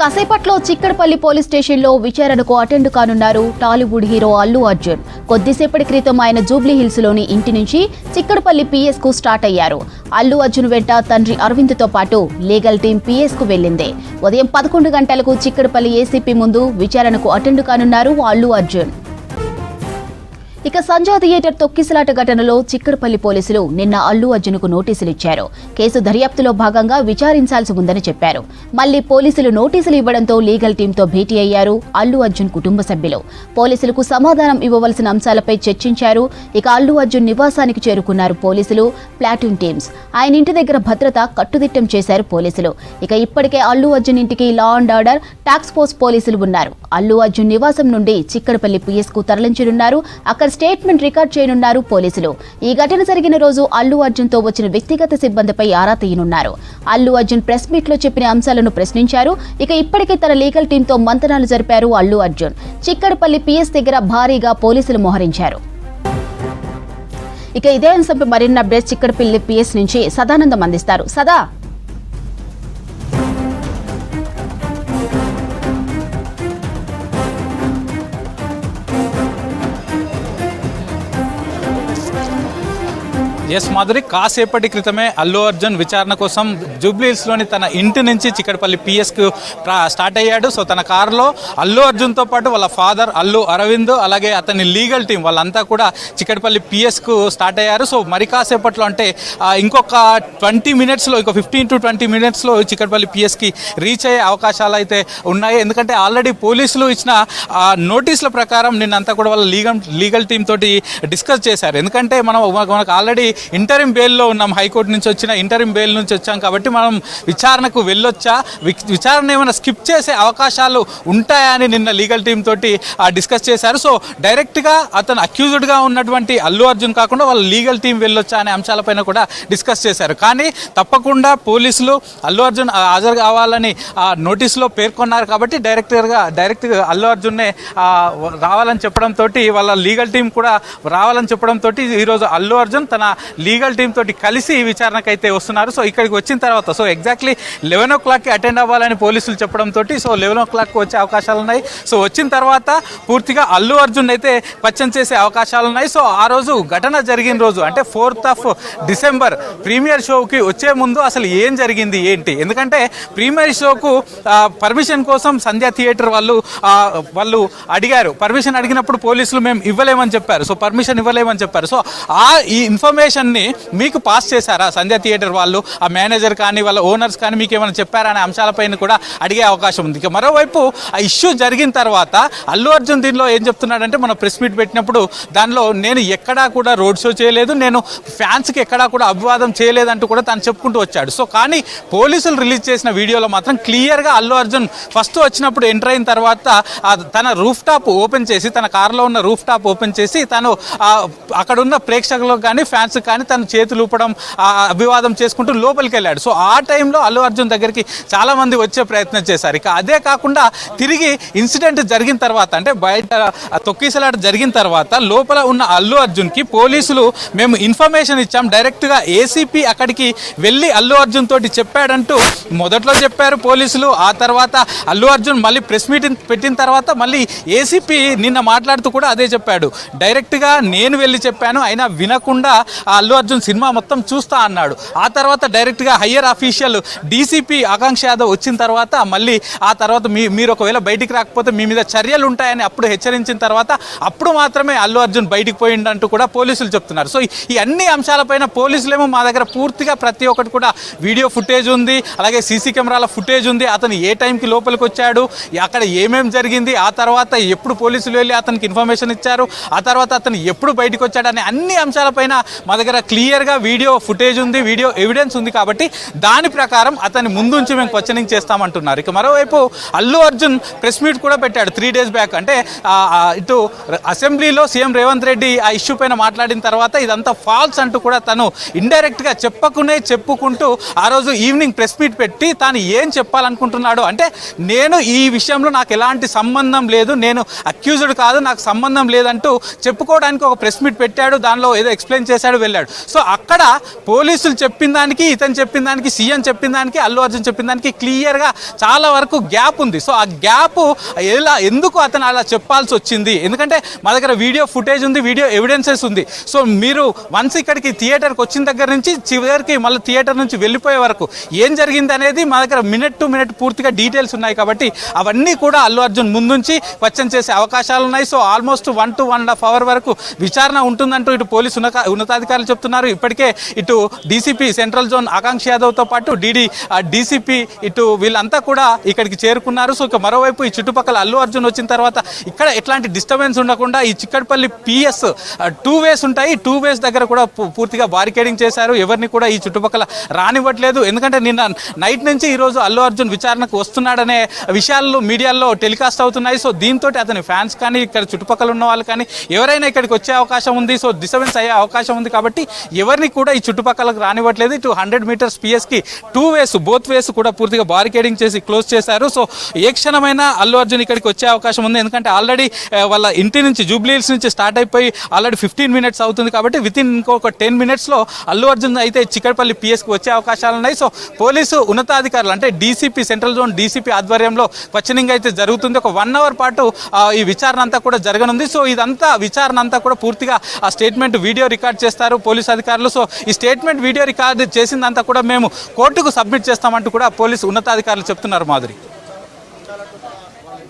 కాసేపట్లో చిక్కడపల్లి పోలీస్ స్టేషన్లో విచారణకు అటెండ్ కానున్నారు టాలీవుడ్ హీరో అల్లు అర్జున్. కొద్దిసేపటి క్రితం ఆయన జూబ్లీ హిల్స్లోని ఇంటి నుంచి చిక్కడపల్లి పిఎస్కు స్టార్ట్ అయ్యారు. అల్లు అర్జున్ వెంట తండ్రి అరవింద్తో పాటు లీగల్ టీం పిఎస్కు వెళ్ళింది ఉదయం పదకొండు గంటలకు చిక్కడపల్లి ఏసీపీ ముందు విచారణకు అటెండ్ కానున్నారు అల్లు అర్జున్. ఇక సంజా థియేటర్ తొక్కిసలాట ఘటనలో చిక్కడపల్లి పోలీసులు నిన్న అల్లు అర్జున్కు నోటీసులు ఇచ్చారు కేసు దర్యాప్తులో భాగంగా విచారించాల్సి ఉందని చెప్పారు. మళ్ళీ పోలీసులు నోటీసులు ఇవ్వడంతో లీగల్ టీంతో భేటీ అయ్యారు అల్లు అర్జున్ కుటుంబ సభ్యులు. పోలీసులకు సమాధానం ఇవ్వవలసిన అంశాలపై చర్చించారు. ఇక అల్లు అర్జున్ నివాసానికి చేరుకున్నారు పోలీసులు ప్లాటూన్ టీమ్స్. ఆయన ఇంటి దగ్గర భద్రత కట్టుదిట్టం చేశారు పోలీసులు. ఇక ఇప్పటికే అల్లు అర్జున్ ఇంటికి లా అండ్ ఆర్డర్ టాక్స్ ఫోర్స్ పోలీసులు ఉన్నారు. అల్లు అర్జున్ నివాసం నుండి చిక్కడపల్లి పిఎస్కు తరలించనున్నారు. అక్కడ స్టేట్మెంట్ రికార్డ్ చేయనున్నారు పోలీసులు. ఈ ఘటన జరిగిన రోజు అల్లు అర్జున్తో వచ్చిన వ్యక్తిగత సిబ్బందిపై ఆరా తీయనున్నారు. అల్లు అర్జున్ ప్రెస్ మీట్లో చెప్పిన అంశాలను ప్రశ్నించారు. ఇక ఇప్పటికే తన లీగల్ టీంతో మంతనాలు జరిపారు అల్లు అర్జున్. చిక్కడపల్లి పిఎస్ దగ్గర భారీగా పోలీసులు మోహరించారు. ఇక ఇదే అంశంపై మరిన్ని అప్డేట్స్ చిక్కడపల్లి పిఎస్ నుంచి సదానందం అందిస్తారు. సదా! ఎస్ మాధురి కాసేపటి క్రితమే అల్లు అర్జున్ విచారణ కోసం జూబ్లీహిల్స్లోని తన ఇంటి నుంచి చిక్కడపల్లి పిఎస్కు స్టార్ట్ అయ్యాడు. సో తన కారులో అల్లు అర్జున్తో పాటు వాళ్ళ ఫాదర్ అల్లు అరవింద్ అలాగే అతని లీగల్ టీం వాళ్ళంతా కూడా చిక్కడపల్లి పిఎస్కు స్టార్ట్ అయ్యారు. సో మరి కాసేపట్లో అంటే ఇంకొక ట్వంటీ మినిట్స్లో ఇంకో ఫిఫ్టీన్ టు ట్వంటీ మినిట్స్లో చిక్కడపల్లి పిఎస్కి రీచ్ అయ్యే అవకాశాలు అయితే ఉన్నాయి. ఎందుకంటే ఆల్రెడీ పోలీసులు ఇచ్చిన ఆ, నోటీసుల ప్రకారం నిన్నంతా కూడా వాళ్ళ లీగల్ లీగల్ టీం తోటి డిస్కస్ చేశారు. ఎందుకంటే మనం మనకు ఆల్రెడీ ఇంటరిం బెయిల్లో ఉన్నాం హైకోర్టు నుంచి వచ్చిన ఇంటరిం బెయిల్ నుంచి వచ్చాం కాబట్టి మనం విచారణకు వెళ్ళొచ్చా? వి- విచారణ ఏమైనా స్కిప్ చేసే అవకాశాలు ఉంటాయా అని నిన్న లీగల్ టీం తోటి ఆ, డిస్కస్ చేశారు. సో డైరెక్ట్గా అతను అక్యూజ్డ్గా ఉన్నటువంటి అల్లు అర్జున్ కాకుండా వాళ్ళ లీగల్ టీం వెళ్ళొచ్చా అనే అంశాలపైన కూడా డిస్కస్ చేశారు. కానీ తప్పకుండా పోలీసులు అల్లు అర్జున్ హాజరు కావాలని ఆ నోటీసులో పేర్కొన్నారు కాబట్టి డైరెక్టర్గా డైరెక్ట్గా అల్లు అర్జున్నే రావాలని చెప్పడంతో వాళ్ళ లీగల్ టీం కూడా రావాలని చెప్పడంతో ఈరోజు అల్లు అర్జున్ తన లీగల్ టీం తోటి కలిసి ఈ విచారణకు అయితే వస్తున్నారు. సో ఇక్కడికి వచ్చిన తర్వాత సో ఎగ్జాక్ట్లీ లెవెన్ ఓ క్లాక్కి అటెండ్ అవ్వాలని పోలీసులు చెప్పడంతో సో లెవెన్ ఓ క్లాక్ వచ్చే అవకాశాలు ఉన్నాయి. సో వచ్చిన తర్వాత పూర్తిగా అల్లు అర్జున్ అయితే పచ్చం చేసే అవకాశాలు ఉన్నాయి. సో ఆ రోజు ఘటన జరిగిన రోజు అంటే ఫోర్త్ ఆఫ్ డిసెంబర్ ప్రీమియర్ షోకి వచ్చే ముందు అసలు ఏం జరిగింది ఏంటి? ఎందుకంటే ప్రీమియర్ షోకు పర్మిషన్ కోసం సంధ్యా థియేటర్ వాళ్ళు వాళ్ళు అడిగారు. పర్మిషన్ అడిగినప్పుడు పోలీసులు మేము ఇవ్వలేమని చెప్పారు. సో పర్మిషన్ ఇవ్వలేమని చెప్పారు. సో ఆ ఈ ఇన్ఫర్మేషన్ ఇన్ఫర్మేషన్ని మీకు పాస్ చేశారా? సంధ్య థియేటర్ వాళ్ళు ఆ మేనేజర్ కానీ వాళ్ళ ఓనర్స్ కానీ మీకు ఏమైనా చెప్పారా అనే అంశాలపైన కూడా అడిగే అవకాశం ఉంది. ఇక మరోవైపు ఆ ఇష్యూ జరిగిన తర్వాత అల్లు అర్జున్ దీనిలో ఏం చెప్తున్నాడంటే మనం ప్రెస్ మీట్ పెట్టినప్పుడు దానిలో నేను ఎక్కడా కూడా రోడ్ షో చేయలేదు నేను ఫ్యాన్స్కి ఎక్కడా కూడా అభివాదం చేయలేదంటూ కూడా తను చెప్పుకుంటూ వచ్చాడు. సో కానీ పోలీసులు రిలీజ్ చేసిన వీడియోలో మాత్రం క్లియర్గా అల్లు అర్జున్ ఫస్ట్ వచ్చినప్పుడు ఎంటర్ అయిన తర్వాత తన రూఫ్ టాప్ ఓపెన్ చేసి తన కారులో ఉన్న రూఫ్ టాప్ ఓపెన్ చేసి తను అక్కడున్న అక్కడ ఉన్న ప్రేక్షకులకు కానీ ఫ్యాన్స్ కానీ తను చేతులు ఊపడం అభివాదం చేసుకుంటూ లోపలికి వెళ్ళాడు సో ఆ టైంలో అల్లు అర్జున్ దగ్గరికి చాలా మంది వచ్చే ప్రయత్నం చేశారు. ఇక అదే కాకుండా తిరిగి ఇన్సిడెంట్ జరిగిన తర్వాత అంటే బయట ఆ తొక్కిసలాట జరిగిన తర్వాత లోపల ఉన్న అల్లు అర్జున్కి పోలీసులు మేము ఇన్ఫర్మేషన్ ఇచ్చాం. డైరెక్ట్గా ఏసీపీ అక్కడికి వెళ్ళి అల్లు అర్జున్ తోటి చెప్పాడంటూ మొదట్లో చెప్పారు పోలీసులు. ఆ తర్వాత అల్లు అర్జున్ మళ్ళీ ప్రెస్ మీటింగ్ పెట్టిన తర్వాత మళ్ళీ ఏసీపీ నిన్న మాట్లాడుతూ కూడా అదే చెప్పాడు. డైరెక్ట్గా నేను వెళ్ళి చెప్పాను అయినా వినకుండా ఆ అల్లు అర్జున్ సినిమా మొత్తం చూస్తా అన్నాడు. ఆ తర్వాత డైరెక్ట్గా higher official DCP Akanksha Yadav వచ్చిన తర్వాత మళ్ళీ ఆ తర్వాత మీ మీరు ఒకవేళ బయటికి రాకపోతే మీ మీద చర్యలు ఉంటాయని అప్పుడు హెచ్చరించిన తర్వాత అప్పుడు మాత్రమే అల్లు అర్జున్ బయటికి పోయిండంటూ కూడా పోలీసులు చెప్తున్నారు. సో ఈ అన్ని అంశాలపైన పోలీసులేమో మా దగ్గర పూర్తిగా ప్రతి ఒక్కటి కూడా వీడియో ఫుటేజ్ ఉంది అలాగే సీసీ కెమెరాల ఫుటేజ్ ఉంది. అతను ఏ టైంకి లోపలికి వచ్చాడు అక్కడ ఏమేం జరిగింది ఆ తర్వాత ఎప్పుడు పోలీసులు వెళ్ళి అతనికి ఇన్ఫర్మేషన్ ఇచ్చారు ఆ తర్వాత అతను ఎప్పుడు బయటకు వచ్చాడు అనే అన్ని అంశాలపైన మా దగ్గర క్లియర్గా వీడియో ఫుటేజ్ ఉంది వీడియో ఎవిడెన్స్ ఉంది కాబట్టి దాని ప్రకారం అతన్ని ముందుంచి మేము క్వశ్చనింగ్ చేస్తామంటున్నారు. ఇక మరోవైపు అల్లు అర్జున్ ప్రెస్ మీట్ కూడా పెట్టాడు త్రీ డేస్ బ్యాక్ అంటే ఇటు అసెంబ్లీలో సీఎం రేవంత్ రెడ్డి ఆ ఇష్యూ పైన మాట్లాడిన తర్వాత ఇదంతా ఫాల్స్ అంటూ కూడా తను ఇండైరెక్ట్గా చెప్పకునే చెప్పుకుంటూ ఆ రోజు ఈవినింగ్ ప్రెస్ మీట్ పెట్టి తాను ఏం చెప్పాలనుకుంటున్నాడు అంటే నేను ఈ విషయంలో నాకు ఎలాంటి సంబంధం లేదు నేను అక్యూజ్డ్ కాదు నాకు సంబంధం లేదంటూ చెప్పుకోవడానికి ఒక ప్రెస్ మీట్ పెట్టాడు దానిలో ఏదో ఎక్స్ప్లెయిన్ చేశాడు వెళ్ళాడు. సో అక్కడ పోలీసులు చెప్పిన దానికి ఇతను చెప్పిన దానికి సీఎం చెప్పిన దానికి అల్లు అర్జున్ చెప్పిన దానికి క్లియర్గా చాలా వరకు గ్యాప్ ఉంది. సో ఆ గ్యాప్ ఎలా ఎందుకు అతను అలా చెప్పాల్సి వచ్చింది? ఎందుకంటే మా దగ్గర వీడియో ఫుటేజ్ ఉంది వీడియో ఎవిడెన్సెస్ ఉంది. సో మీరు వన్స్ ఇక్కడికి థియేటర్కి వచ్చిన దగ్గర నుంచి చివరికి మళ్ళీ థియేటర్ నుంచి వెళ్ళిపోయే వరకు ఏం జరిగింది అనేది మా దగ్గర మినిట్ టు మినిట్ పూర్తిగా డీటెయిల్స్ ఉన్నాయి కాబట్టి అవన్నీ కూడా అల్లు అర్జున్ ముందుంచి క్వశ్చన్ చేసే అవకాశాలు ఉన్నాయి. So almost one to one and half hour వరకు విచారణ ఉంటుందంటూ ఇటు పోలీసు ఉన్నతాధికారులు ఉన్నతాధికారులు చెప్తున్నారు. ఇప్పటికే ఇటు డీసీపీ సెంట్రల్ జోన్ ఆకాంక్ష యాదవ్తో పాటు డీడీ డీసీపీ ఇటు వీళ్ళంతా కూడా ఇక్కడికి చేరుకున్నారు. సో ఇక మరోవైపు ఈ చుట్టుపక్కల అల్లు అర్జున్ వచ్చిన తర్వాత ఇక్కడ ఎట్లాంటి డిస్టర్బెన్స్ ఉండకుండా ఈ చిక్కడపల్లి పిఎస్ టూ వేస్ ఉంటాయి. టూ వేస్ దగ్గర కూడా పూ- పూర్తిగా బారికేడింగ్ చేశారు. ఎవరిని కూడా ఈ చుట్టుపక్కల రానివ్వట్లేదు. ఎందుకంటే నిన్న నైట్ నుంచి ఈరోజు అల్లు అర్జున్ విచారణకు వస్తున్నాడనే విషయాలు మీడియాలో టెలికాస్ట్ అవుతున్నాయి. సో దీంతో అతని ఫ్యాన్స్ కానీ ఇక్కడ చుట్టుపక్కల ఉన్న వాళ్ళు కానీ ఎవరైనా ఇక్కడికి వచ్చే అవకాశం ఉంది. సో డిస్టర్బెన్స్ అయ్యే అవకాశం ఉంది కాబట్టి ఎవరిని కూడా ఈ చుట్టుపక్కలకు రానివ్వట్లేదు. ఇటు హండ్రెడ్ మీటర్స్ పిఎస్కి టూ వేస్ బోత్ వేస్ కూడా పూర్తిగా బారికేడింగ్ చేసి క్లోజ్ చేశారు. సో ఏ క్షణమైనా అల్లు అర్జున్ ఇక్కడికి వచ్చే అవకాశం ఉంది. ఎందుకంటే ఆల్రెడీ వాళ్ళ ఇంటి నుంచి జూబ్లీహిల్స్ నుంచి స్టార్ట్ అయిపోయి ఆల్రెడీ ఫిఫ్టీన్ మినిట్స్ అవుతుంది కాబట్టి విత్ ఇన్ ఇంకొక టెన్ మినిట్స్లో అల్లు అర్జున్ అయితే చిక్కడపల్లి పిఎస్కి వచ్చే అవకాశాలు ఉన్నాయి. సో పోలీసు ఉన్నతాధికారులు అంటే డీసీపీ సెంట్రల్ జోన్ డీసీపీ ఆధ్వర్యంలో క్వశ్చనింగ్ అయితే జరుగుతుంది. ఒక వన్ అవర్ పాటు ఈ విచారణ అంతా కూడా జరగనుంది. సో ఇదంతా విచారణ అంతా కూడా పూర్తిగా ఆ స్టేట్మెంట్ వీడియో రికార్డ్ చేస్తారు. పోలీస్ అధికారులు. సో ఈ స్టేట్మెంట్ వీడియో రికార్డ్ చేసిందంతా కూడా మేము కోర్టుకు సబ్మిట్ చేస్తామంటూ కూడా పోలీసు ఉన్నతాధికారులు చెప్తున్నారు మాధురి.